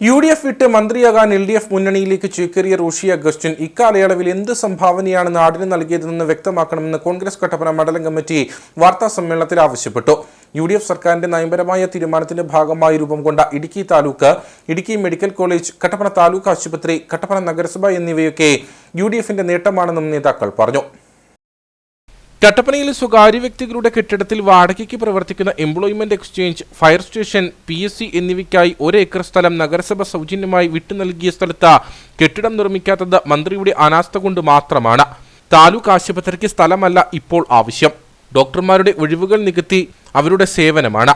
U D F വിട്ട് മന്ത്രിയാകാൻ L D F മുന്നണിയിലേക്ക് ചേക്കേറിയ റോഷി അഗസ്റ്റിൻ ഇക്കാലയളവിൽ എന്ത് സംഭാവനയാണ് നാടിന് നൽകിയതെന്ന് വ്യക്തമാക്കണമെന്ന് കോൺഗ്രസ് കട്ടപ്പന മണ്ഡലം കമ്മിറ്റി വാർത്താ സമ്മേളനത്തിൽ ആവശ്യപ്പെട്ടു. യു ഡി എഫ് സർക്കാരിന്റെ നയപരമായ തീരുമാനത്തിന്റെ ഭാഗമായി രൂപം കൊണ്ട ഇടുക്കി താലൂക്ക് ഇടുക്കി മെഡിക്കൽ കോളേജ് കട്ടപ്പന താലൂക്ക് ആശുപത്രി കട്ടപ്പന നഗരസഭ എന്നിവയൊക്കെ യു ഡി എഫിന്റെ നേട്ടമാണെന്നും നേതാക്കൾ പറഞ്ഞു. കട്ടപ്പനയിലെ സ്വകാര്യ വ്യക്തികളുടെ കെട്ടിടത്തിൽ വാടകയ്ക്ക് പ്രവർത്തിക്കുന്ന employment exchange fire station P S C എന്നിവയ്ക്കായി ഒരേക്കർ സ്ഥലം നഗരസഭ സൗജന്യമായി വിട്ടു നൽകിയ സ്ഥലത്ത് കെട്ടിടം നിർമ്മിക്കാത്തത് മന്ത്രിയുടെ അനാസ്ഥ കൊണ്ട് മാത്രമാണ്. താലൂക്ക് ആശുപത്രിക്ക് സ്ഥലമല്ല ഇപ്പോൾ ആവശ്യം. ഡോക്ടർമാരുടെ ഒഴിവുകൾ നികത്തി അവരുടെ സേവനമാണ്.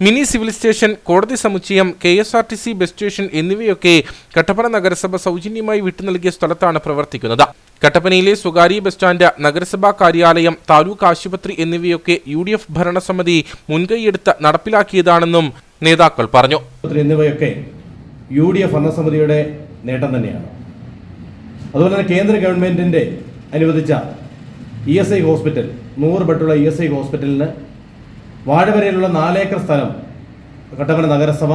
മിനി സിവിൽ സ്റ്റേഷൻ കോടതി സമുച്ചയം K S R T C bus station എന്നിവയൊക്കെ കട്ടപ്പന നഗരസഭ സൗജന്യമായി വിട്ടു നൽകിയ സ്ഥലത്താണ് പ്രവർത്തിക്കുന്നത്. കട്ടപ്പനയിലെ സ്വകാര്യ ബസ് സ്റ്റാൻഡ് നഗരസഭാ കാര്യാലയം താലൂക്ക് ആശുപത്രി എന്നിവയൊക്കെ യു ഡി എഫ് ഭരണസമിതി മുൻകൈയെടുത്ത് നടപ്പിലാക്കിയതാണെന്നും നേതാക്കൾ പറഞ്ഞു. എന്നിവയൊക്കെ യു ഡി എഫ് ഭരണസമിതിയുടെ നേട്ടം തന്നെയാണ്. അതുപോലെ തന്നെ കേന്ദ്ര ഗവൺമെന്റിന്റെ അനുവദിച്ച ഇ എസ് ഐ ഹോസ്പിറ്റൽ നൂറ് ബെഡുള്ള ഇ എസ് ഐ ഹോസ്പിറ്റലിന് വാഴവരയിലുള്ള നാലേക്കർ സ്ഥലം കട്ടപ്പന നഗരസഭ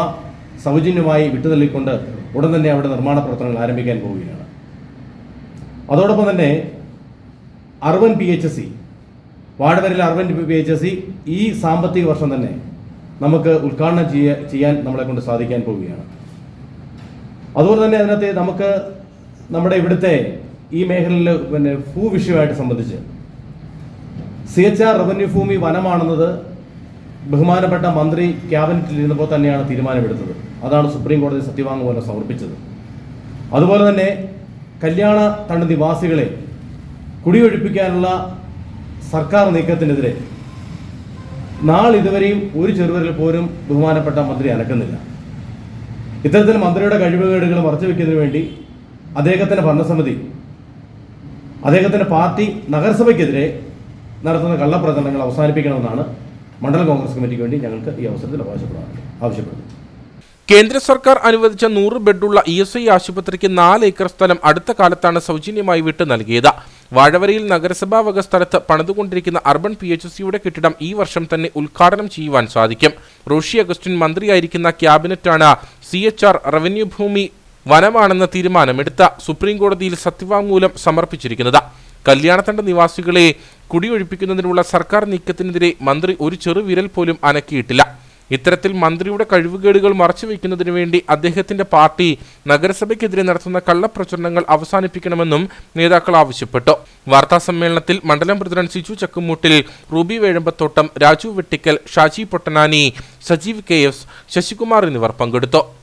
സൗജന്യമായി വിട്ടുതള്ളിക്കൊണ്ട് ഉടൻ തന്നെ അവിടെ നിർമ്മാണ പ്രവർത്തനങ്ങൾ ആരംഭിക്കാൻ പോവുകയാണ്. അതോടൊപ്പം തന്നെ urban P H S C ward urban P H S C ഈ സാമ്പത്തിക വർഷം തന്നെ നമുക്ക് ഉദ്ഘാടനം ചെയ്യ ചെയ്യാൻ നമ്മളെ കൊണ്ട് സാധിക്കാൻ പോവുകയാണ്. അതുപോലെ തന്നെ അതിനകത്ത് നമുക്ക് നമ്മുടെ ഇവിടുത്തെ ഈ മേഖലയിൽ പിന്നെ ഭൂ വിഷയമായിട്ട് സംബന്ധിച്ച് സി എച്ച് ആർ റവന്യൂ ഭൂമി വനമാണെന്നത് ബഹുമാനപ്പെട്ട മന്ത്രി ക്യാബിനറ്റിൽ ഇരുന്നപ്പോൾ തന്നെയാണ് തീരുമാനമെടുത്തത്. അതാണ് സുപ്രീം കോടതി സത്യവാങ്മൂലം സമർപ്പിച്ചത്. അതുപോലെ തന്നെ കല്യാണ തണ്ട് നിവാസികളെ കുടിയൊഴിപ്പിക്കാനുള്ള സർക്കാർ നീക്കത്തിനെതിരെ നാളിതുവരെയും ഒരു ചെറുവരിൽ പോലും ബഹുമാനപ്പെട്ട മന്ത്രി അനക്കുന്നില്ല. ഇത്തരത്തിൽ മന്ത്രിയുടെ കഴിവുകേടുകൾ മറച്ചുവെക്കുന്നതിന് വേണ്ടി അദ്ദേഹത്തിന്റെ ഭരണസമിതി അദ്ദേഹത്തിന്റെ പാർട്ടി നഗരസഭയ്ക്കെതിരെ നടത്തുന്ന കള്ളപ്രചരണങ്ങൾ അവസാനിപ്പിക്കണമെന്നാണ് മണ്ഡലം കോൺഗ്രസ് കമ്മിറ്റിക്ക് വേണ്ടി ഞങ്ങൾക്ക് ഈ അവസരത്തിൽ അവകാശപ്പെടാറുണ്ട് ആവശ്യപ്പെടുന്നത്. കേന്ദ്ര സർക്കാർ അനുവദിച്ച നൂറ് ബെഡുള്ള ഇ എസ് ഐ ആശുപത്രിക്ക് നാല് ഏക്കർ സ്ഥലം അടുത്ത കാലത്താണ് സൗജന്യമായി വിട്ടു നൽകിയത്. വാഴവരയിൽ നഗരസഭാ വക സ്ഥലത്ത് പണിതുകൊണ്ടിരിക്കുന്ന അർബൻ പി എച്ച് സിയുടെ കെട്ടിടം ഈ വർഷം തന്നെ ഉദ്ഘാടനം ചെയ്യുവാൻ സാധിക്കും. റോഷി അഗസ്റ്റിൻ മന്ത്രിയായിരിക്കുന്ന ക്യാബിനറ്റാണ് സി എച്ച് ആർ റവന്യൂ ഭൂമി വനമാണെന്ന തീരുമാനമെടുത്ത സുപ്രീംകോടതിയിൽ സത്യവാങ്മൂലം സമർപ്പിച്ചിരിക്കുന്നത്. കല്യാണത്തണ്ട നിവാസികളെ കുടിയൊഴിപ്പിക്കുന്നതിനുള്ള സർക്കാർ നീക്കത്തിനെതിരെ മന്ത്രി ഒരു ചെറുവിരൽ പോലും അനക്കിയിട്ടില്ല. ഇത്തരത്തിൽ മന്ത്രിയുടെ കഴിവുകേടുകൾ മറച്ചുവെക്കുന്നതിനു വേണ്ടി അദ്ദേഹത്തിന്റെ പാർട്ടി നഗരസഭയ്ക്കെതിരെ നടത്തുന്ന കള്ളപ്രചരണങ്ങൾ അവസാനിപ്പിക്കണമെന്നും നേതാക്കൾ ആവശ്യപ്പെട്ടു. വാർത്താ സമ്മേളനത്തിൽ മണ്ഡലം president Siju Chakkumoottil Ruby Vezhambathottam Raju Vettikkal Shaji Pottanani Sajeev K S Sasikumar എന്നിവർ പങ്കെടുത്തു.